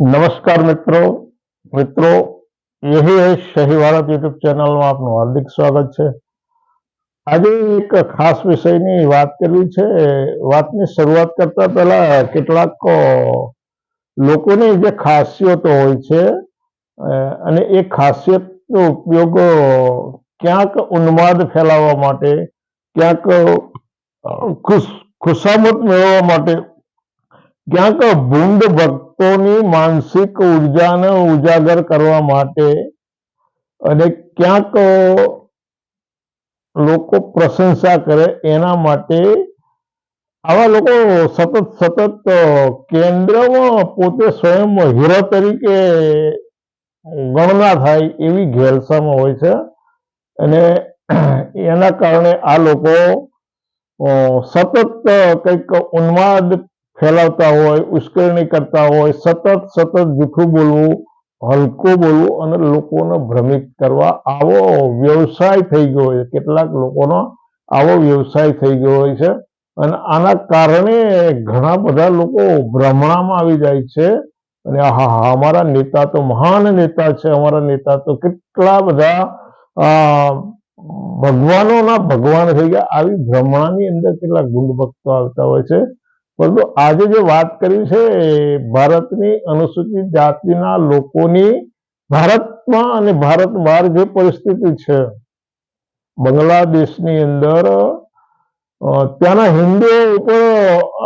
નમસ્કાર મિત્રો. મિત્રો, યહી શહી ભારત યુટ્યુબ ચેનલમાં આપનું હાર્દિક સ્વાગત છે. આજે એક ખાસ વિષયની વાત કરવી છે. વાતની શરૂઆત કરતા પહેલા કેટલાક લોકોની જે ખાસિયતો હોય છે અને એ ખાસિયતનો ઉપયોગ ક્યાંક ઉન્માદ ફેલાવવા માટે, ક્યાંક ખુશ, ખુશામત મેળવવા માટે ક્યાંક ભૂંડ ભક્તોની માનસિક ઉર્જાને ઉજાગર કરવા માટે અને ક્યાંક લોકો પ્રશંસા કરે એના માટે આવા લોકો સતત સતત કેન્દ્રમાં પોતે સ્વયં હીરો તરીકે ગણના થાય એવી ઘેલસામાં હોય છે. અને એના કારણે આ લોકો સતત કંઈક ઉન્માદ ફેલાવતા હોય, ઉશ્કેરણી કરતા હોય, સતત સતત જૂઠું બોલવું, હલકું બોલવું અને લોકોને ભ્રમિત કરવા. આવો વ્યવસાય થઈ ગયો છે. કેટલાક લોકોનો આવો વ્યવસાય થઈ ગયો હોય છે. અને આના કારણે ઘણા બધા લોકો ભ્રમણામાં આવી જાય છે. અને હા હા, અમારા નેતા તો મહાન નેતા છે. અમારા નેતા તો કેટલા બધા ભગવાનોના ભગવાન થઈ ગયા. આવી ભ્રમણાની અંદર કેટલાક ગુંડ ભક્તો આવતા હોય છે. પરંતુ આજે જે વાત કરી છે, ભારતની અનુસૂચિત જાતિના લોકોની ભારતમાં અને ભારત બહાર જે પરિસ્થિતિ છે, બાંગ્લાદેશની અંદર ત્યાંના હિન્દુઓ ઉપર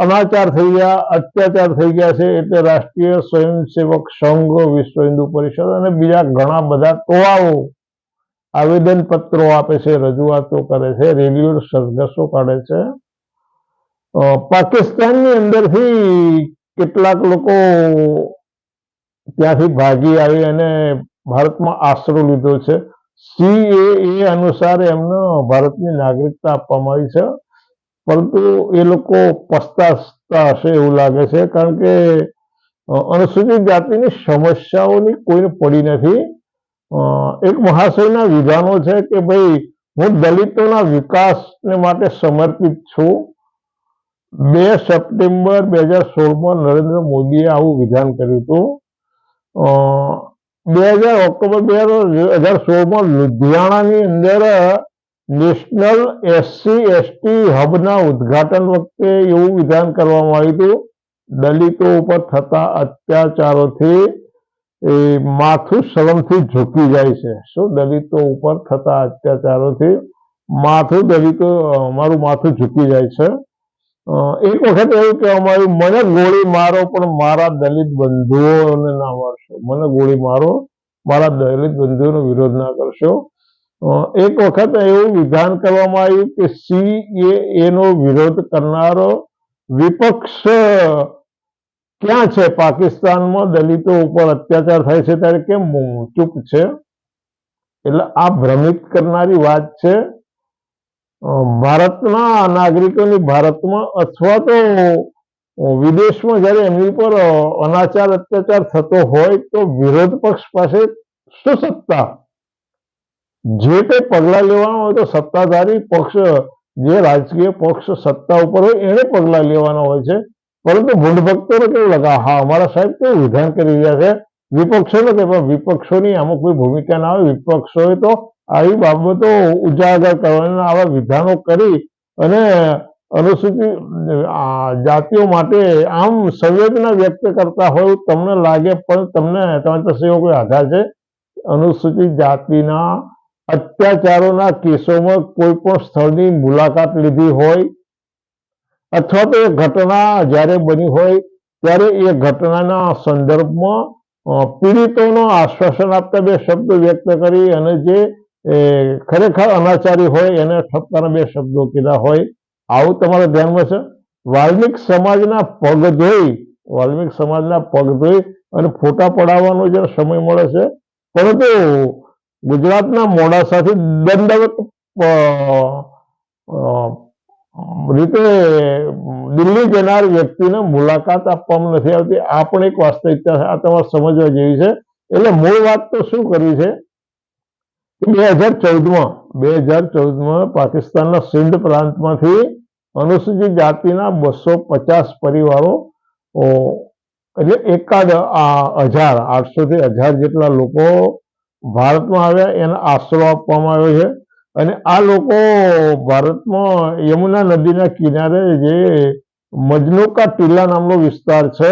અનાચાર થઈ ગયા, અત્યાચાર થઈ ગયા છે, એટલે રાષ્ટ્રીય સ્વયંસેવક સંઘ, વિશ્વ હિન્દુ પરિષદ અને બીજા ઘણા બધા ટોળાઓ આવેદન પત્રો આપે છે, રજૂઆતો કરે છે, રેલીઓ, સરઘસો કાઢે છે. પાકિસ્તાનની અંદરથી કેટલાક લોકો ત્યાંથી ભાગી આવી અને ભારતમાં આશરો લીધો છે. સીએએ અનુસાર એમને ભારતની નાગરિકતા આપવામાં આવી છે. પરંતુ એ લોકો પસ્તાતા હશે એવું લાગે છે, કારણ કે અનુસૂચિત જાતિની સમસ્યાઓની કોઈને પડી નથી. એક મહાશયના વિધાનો છે કે ભાઈ, હું દલિતોના વિકાસને માટે સમર્પિત છું. બે સપ્ટેમ્બર બે હજાર સોળમાં નરેન્દ્ર મોદીએ આવું વિધાન કર્યું હતું. બે હજાર ઓક્ટોબર બે હજાર સોળમાં લુધિયાણાની અંદર નેશનલ એસસી, એસટી હબના ઉદ્ઘાટન વખતે એવું વિધાન કરવામાં આવ્યું હતું. દલિતો ઉપર થતા અત્યાચારોથી એ માથું શરમથી ઝૂકી જાય છે. શું દલિતો ઉપર થતા અત્યાચારોથી માથું દલિતો અમારું મારું માથું ઝૂકી જાય છે? એક વખત એવું કહેવામાં આવ્યું, મને ગોળી મારો, પણ મારા દલિત બંધુઓને ના મારશો. મને ગોળી મારો, મારા દલિત બંધુઓનો વિરોધ ના કરશો. એક વખત એવું વિધાન કરવામાં આવ્યું કે સી નો વિરોધ કરનારો વિપક્ષ ક્યાં છે? પાકિસ્તાનમાં દલિતો ઉપર અત્યાચાર થાય છે ત્યારે કેમ ચૂપ છે? એટલે આ ભ્રમિત કરનારી વાત છે. ભારતના નાગરિકોની ભારતમાં અથવા તો વિદેશમાં જ્યારે એમની પર અનાચાર, અત્યાચાર થતો હોય તો વિરોધ પક્ષ પાસે શું સત્તા જે કંઈ પગલા લેવાના હોય તો સત્તાધારી પક્ષ, જે રાજકીય પક્ષ સત્તા ઉપર હોય એને પગલા લેવાના હોય છે. પરંતુ ભૂંડ ભક્તોને કેવું લગા? હા, અમારા સાહેબ કેવું વિધાન કરી રહ્યા છે? વિપક્ષોને નથી પણ વિપક્ષોની આમાં કોઈ ભૂમિકા ના હોય. વિપક્ષોએ તો આવી બાબતો ઉજાગર કરવાના આવા વિધાનો કરી અને અનુસૂચિત જાતિઓ માટે આમ સંવેદના વ્યક્ત કરતા હોય તમને લાગે, પણ તમને, તમારી પાસે એવો કોઈ આધાર છે? અનુસૂચિત જાતિના અત્યાચારોના કેસોમાં કોઈ પણ સ્થળની મુલાકાત લીધી હોય અથવા તો એ ઘટના જ્યારે બની હોય, ત્યારે એ ઘટનાના સંદર્ભમાં પીડિતોનો આશ્વાસન આપતા બે શબ્દ વ્યક્ત કરી અને જે એ, ખરેખર અનાચારી હોય એને ઠપકાના બે શબ્દો કીધા હોય આવું તમારા ધ્યાનમાં છે? વાલ્મિક સમાજના પગ ધોઈ વાલ્મિક સમાજના પગ ધોઈ અને ફોટા પડાવવાનો જે સમય મળે છે પરંતુ ગુજરાતના મોડાસાથી દંડવત રીતે દિલ્હી જનાર વ્યક્તિને મુલાકાત આપવામાં નથી આવતી. આ પણ એક વાસ્તવિકતા આ તમારે સમજવા જેવી છે. એટલે મૂળ વાત તો શું કરવી છે? બે હજાર ચૌદમાં, બે હજાર ચૌદમાં પાકિસ્તાનના સિંધ પ્રાંતમાંથી અનુસૂચિત જાતિના બસો પચાસ પરિવારો એટલે એકાદ આ હજાર, આઠસોથી હજાર જેટલા લોકો ભારતમાં આવ્યા, એને આશરો આપવામાં આવ્યો છે. અને આ લોકો ભારતમાં યમુના નદીના કિનારે જે મજનુકા ટીલા નામનો વિસ્તાર છે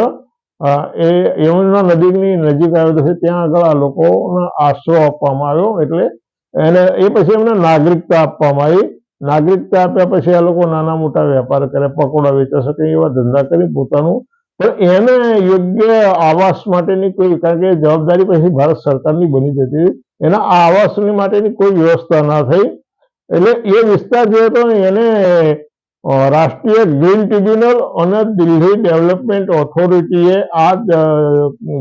એ યમુના નદીની નજીક આવેલો છે ત્યાં આગળ આ લોકોને આશરો આપવામાં આવ્યો, એટલે એને એ પછી એમને નાગરિકતા આપવામાં આવી. નાગરિકતા આપ્યા પછી આ લોકો નાના મોટા વેપાર કરે પકોડા વેચી શકે એવા ધંધા કરી પોતાનું. પણ એને યોગ્ય આવાસ માટેની કોઈ, કારણ કે જવાબદારી પછી ભારત સરકારની બની જતી એના આવાસની માટેની કોઈ વ્યવસ્થા ના થઈ. એટલે એ વિસ્તાર જે હતો એને રાષ્ટ્રીય ગ્રીન ટ્રિબ્યુનલ અને દિલ્હી ડેવલપમેન્ટ ઓથોરિટીએ આ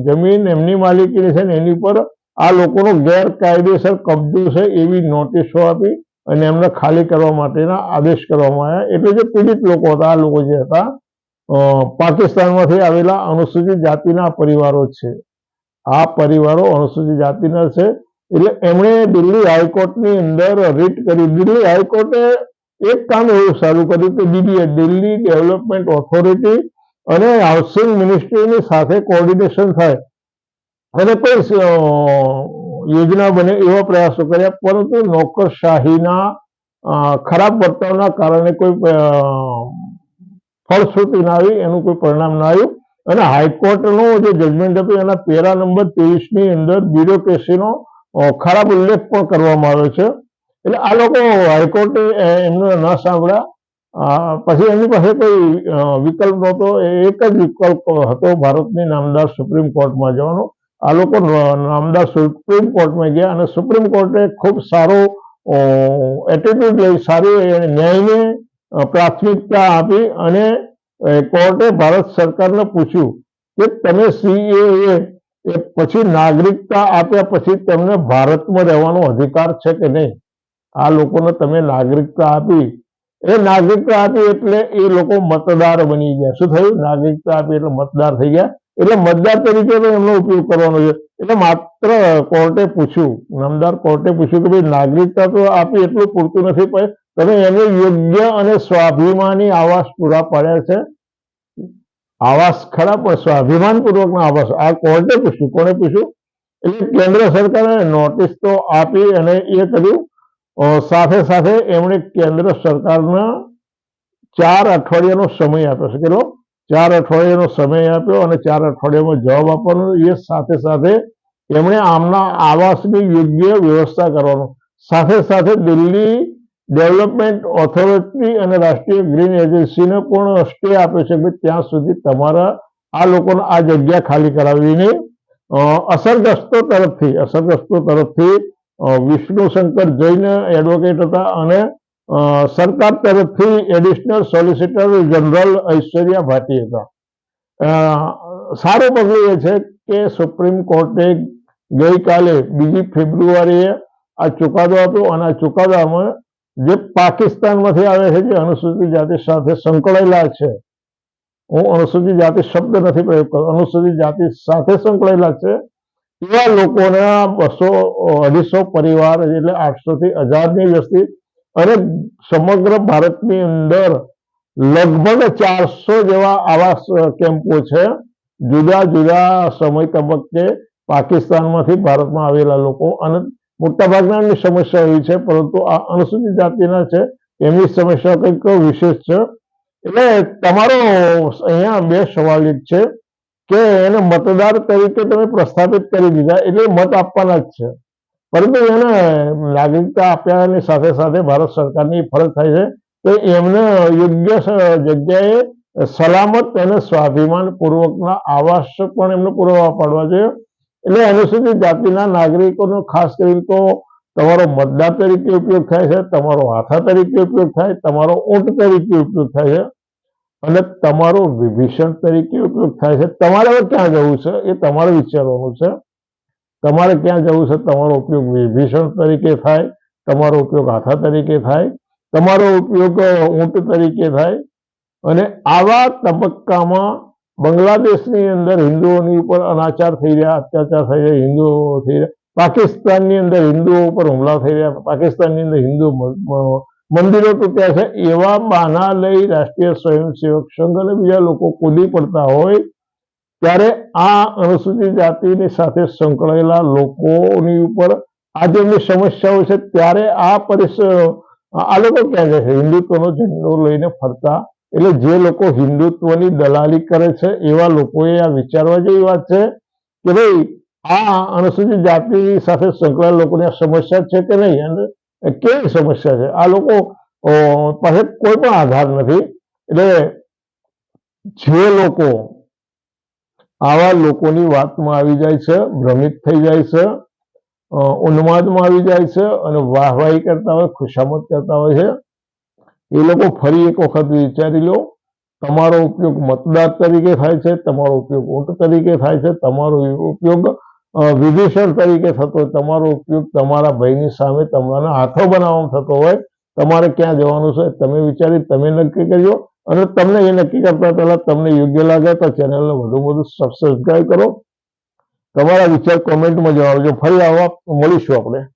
જમીન એમની માલિકીની છે ને એની પર આ લોકોનો ગેરકાયદેસર કબજો છે એવી નોટિસો આપી અને એમને ખાલી કરવા માટેના આદેશ કરવામાં આવ્યા. એટલે જે પીડિત લોકો હતા, આ લોકો જે હતા પાકિસ્તાનમાંથી આવેલા અનુસૂચિત જાતિના પરિવારો છે. આ પરિવારો અનુસૂચિત જાતિના છે. એટલે એમણે દિલ્હી હાઈકોર્ટની અંદર રીટ કરી. દિલ્હી હાઈકોર્ટે એક કામ એવું સારું કર્યું કે ડીડીએ દિલ્હી ડેવલપમેન્ટ ઓથોરિટી અને હાઉસિંગ મિનિસ્ટ્રીની સાથે કોર્ડિનેશન થાય. અને કોઈ યોજના બને એવા પ્રયાસો કર્યા, પરંતુ નોકરશાહીના ખરાબ વર્તનના કારણે કોઈ ફળશ્રુતિ ના આવી, એનું કોઈ પરિણામ ના આવ્યું. અને હાઈકોર્ટનું જે જજમેન્ટ હતું એના પેરા નંબર ત્રેવીસની અંદર બ્યુરોક્રેસીનો ખરાબ ઉલ્લેખ પણ કરવામાં આવ્યો છે. એટલે આ લોકો હાઈકોર્ટે એમને ન સાંભળ્યા. પછી એમની પાસે કોઈ વિકલ્પ નહોતો. એક જ વિકલ્પ હતો ભારતની નામદાર સુપ્રીમ કોર્ટમાં જવાનો. આ લોકો નામદાર સુપ્રીમ કોર્ટમાં ગયા અને સુપ્રીમ કોર્ટે ખૂબ સારો એટીટ્યુડ લઈ, સારું ન્યાયને પ્રાથમિકતા આપી અને કોર્ટે ભારત સરકારને પૂછ્યું કે તમે સીએએ એ પછી નાગરિકતા આપ્યા પછી તેમને ભારતમાં રહેવાનો અધિકાર છે કે નહીં? આ લોકોને તમે નાગરિકતા આપી. એ નાગરિકતા આપી એટલે એ લોકો મતદાર બની ગયા. શું થયું? નાગરિકતા આપી એટલે મતદાર થઈ ગયા. એટલે મતદાર તરીકે એમનો ઉપયોગ કરવાનો છે. એટલે માત્ર કોર્ટે પૂછ્યું, નામદાર કોર્ટે પૂછ્યું કે ભાઈ નાગરિકતા તો આપી એટલું પૂરતું નથી, પણ તમે એને યોગ્ય અને સ્વાભિમાની આવાસ પૂરા પાડ્યા છે. આવાસ ખરા, પણ સ્વાભિમાન પૂર્વકના આવાસ. આ કોર્ટે પૂછ્યું. કોને પૂછ્યું? એટલે કેન્દ્ર સરકારે નોટિસ તો આપી અને એ કર્યું. સાથે સાથે એમણે કેન્દ્ર સરકારના ચાર અઠવાડિયાનો સમય આપ્યો છે. કેટલો? ચાર અઠવાડિયાનો સમય આપ્યો અને ચાર અઠવાડિયામાં જવાબ આપવાનો એ સાથે સાથે એમણે આમના આવાસની યોગ્ય વ્યવસ્થા કરવાનો. સાથે સાથે દિલ્હી ડેવલપમેન્ટ ઓથોરિટી અને રાષ્ટ્રીય ગ્રીન એજન્સીને પણ સ્ટે આપ્યો છે કે ત્યાં સુધી તમારા આ લોકોને આ જગ્યા ખાલી કરાવીને અસરગ્રસ્તો તરફથી અસરગ્રસ્તો તરફથી અ, વિષ્ણુ જૈન એડવોકેટ હતા અને સરકાર તરફથી additional solicitor general Aishwarya Bhati હતા. સારું પગલું એ છે કે સુપ્રીમ કોર્ટે ગઈકાલે બીજી ફેબ્રુઆરીએ આ ચુકાદો આપ્યો અને આ ચુકાદામાં જે પાકિસ્તાનમાંથી આવે છે જે અનુસૂચિત જાતિ સાથે સંકળાયેલા છે હું અનુસૂચિત જાતિ શબ્દ નથી પ્રયોગ કરતો અનુસૂચિત જાતિ સાથે સંકળાયેલા છે એવા લોકોના બસો અઢીસો પરિવાર એટલે આઠસો થી હજારની વસ્તી અને સમગ્ર ભારતની અંદર લગભગ ચારસો જેવા આવાસ કેમ્પો છે. જુદા જુદા સમય તબક્કે પાકિસ્તાનમાંથી ભારતમાં આવેલા લોકો અને મોટાભાગનાની સમસ્યા એવી છે, પરંતુ આ અનુસૂચિત જાતિના છે. એમની સમસ્યા કંઈક વિશેષ છે. એટલે તમારો અહીંયા બે સવાલ એક છે. કે એને મતદાર તરીકે તમે પ્રસ્થાપિત કરી દીધા એટલે મત આપવાના જ છે. પરંતુ એને નાગરિકતા આપ્યાની સાથે સાથે ભારત સરકારની ફરજ થાય છે કે એમને યોગ્ય જગ્યાએ સલામત અને સ્વાભિમાન પૂર્વકના આવાસ પણ એમને પૂરવા પાડવા જોઈએ એટલે અનુસૂચિત જાતિના નાગરિકોનો ખાસ કરીને તો તમારો મતદાર તરીકે ઉપયોગ થાય છે, તમારો હાથા તરીકે ઉપયોગ થાય, તમારો ઊંટ તરીકે ઉપયોગ થાય છે. અને તમારો વિભીષણ તરીકે ઉપયોગ થાય છે. તમારે હવે ક્યાં જવું છે? એ તમારે વિચારવાનું છે. તમારે ક્યાં જવું છે? તમારો ઉપયોગ વિભીષણ તરીકે થાય. તમારો ઉપયોગ હાથા તરીકે થાય. તમારો ઉપયોગ ઊંટ તરીકે થાય. અને આવા તબક્કામાં બાંગ્લાદેશની અંદર હિન્દુઓની ઉપર અનાચાર થઈ રહ્યા, અત્યાચાર થઈ રહ્યા, હિન્દુઓ થઈ રહ્યા. પાકિસ્તાનની અંદર હિન્દુઓ ઉપર હુમલા થઈ રહ્યા. પાકિસ્તાનની અંદર હિન્દુ મંદિરો તૂટ્યા છે, એવા બહાના લઈ રાષ્ટ્રીય સ્વયંસેવક સંઘ અને બીજા લોકો કૂદી પડતા હોય, ત્યારે આ અનુસૂચિત જાતિની સાથે સંકળાયેલા લોકોની ઉપર આ જેમની સમસ્યાઓ છે, ત્યારે આ પરિસ, આ લોકો ક્યાં જાય છે? હિન્દુત્વનો ઝંડો લઈને ફરતા, એટલે જે લોકો હિન્દુત્વની દલાલી કરે છે, એવા લોકોએ આ વિચારવા જેવી વાત છે કે ભાઈ, આ અનુસૂચિત જાતિ સાથે સંકળાયેલા લોકોની આ સમસ્યા છે કે નહીં? અને કેવી સમસ્યા છે. આ લોકો પાસે કોઈ પણ આધાર નથી. એટલે જે લોકો, આવા લોકોની વાતમાં આવી જાય છે, ભ્રમિત થઈ જાય છે ઉન્માદમાં આવી જાય છે અને વાહવાહી કરતા હોય, ખુશામત કરતા હોય છે, એ લોકો ફરી એક વખત વિચારી લો, તમારો ઉપયોગ મતદાર તરીકે થાય છે, તમારો ઉપયોગ ઊંટ તરીકે થાય છે, તમારો ઉપયોગ વિભીષણ તરીકે થતો હોય, તમારો ઉપયોગ તમારા ભાઈની સામે તમારા હાથો બનાવવામાં થતો હોય, તમારે ક્યાં જવાનું છે તમે વિચારી તમે નક્કી કરજો અને તમને એ નક્કી કરતા પહેલા તમને યોગ્ય લાગે તો ચેનલને વધુ વધુ સબસ્ક્રાઈબ કરો. તમારા વિચાર કોમેન્ટમાં જણાવજો. ફરી આવવા મળીશું આપણે.